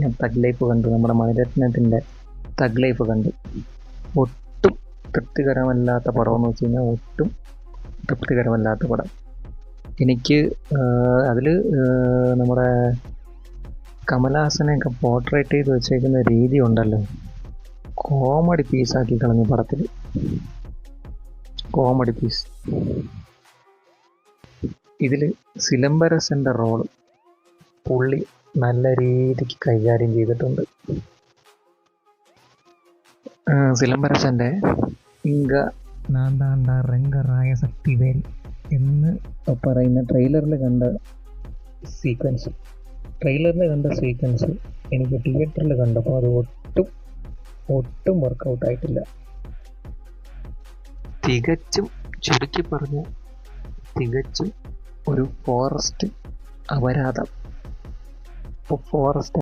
ഞാൻ thug life കണ്ടു. നമ്മുടെ മണിരത്നത്തിന്റെ തഗ് ലൈഫ് കണ്ടു. ഒട്ടും തൃപ്തികരമല്ലാത്ത പടമെന്ന് വെച്ച് കഴിഞ്ഞാൽ ഒട്ടും തൃപ്തികരമല്ലാത്ത പടം. എനിക്ക് അതിൽ നമ്മുടെ കമലഹാസനെയൊക്കെ പോർട്രേറ്റ് ചെയ്ത് വെച്ചേക്കുന്ന രീതി ഉണ്ടല്ലോ. കോമഡി പീസാക്കി കളഞ്ഞു പടത്തിൽ കോമഡി പീസ് ഇതിൽ സിലംബരസന്റെ റോൾ പുള്ളി നല്ല രീതിക്ക് കൈകാര്യം ചെയ്തിട്ടുണ്ട്. സിലംബരസന്റെ ഇങ്ക ശക്തിവേൽ എന്ന് പറയുന്ന ട്രെയിലറിൽ കണ്ട സീക്വൻസ് ട്രെയിലറിൽ കണ്ട സീക്വൻസ് എനിക്ക് തിയേറ്ററിൽ കണ്ടപ്പോൾ അത് ഒട്ടും ഒട്ടും വർക്കൗട്ട് ആയിട്ടില്ല. തികച്ചും ചുരുക്കി പറഞ്ഞ തികച്ചും ഒരു ഫോറസ്റ്റ് അപരാധം. ഇപ്പോൾ ഫോറസ്റ്റ്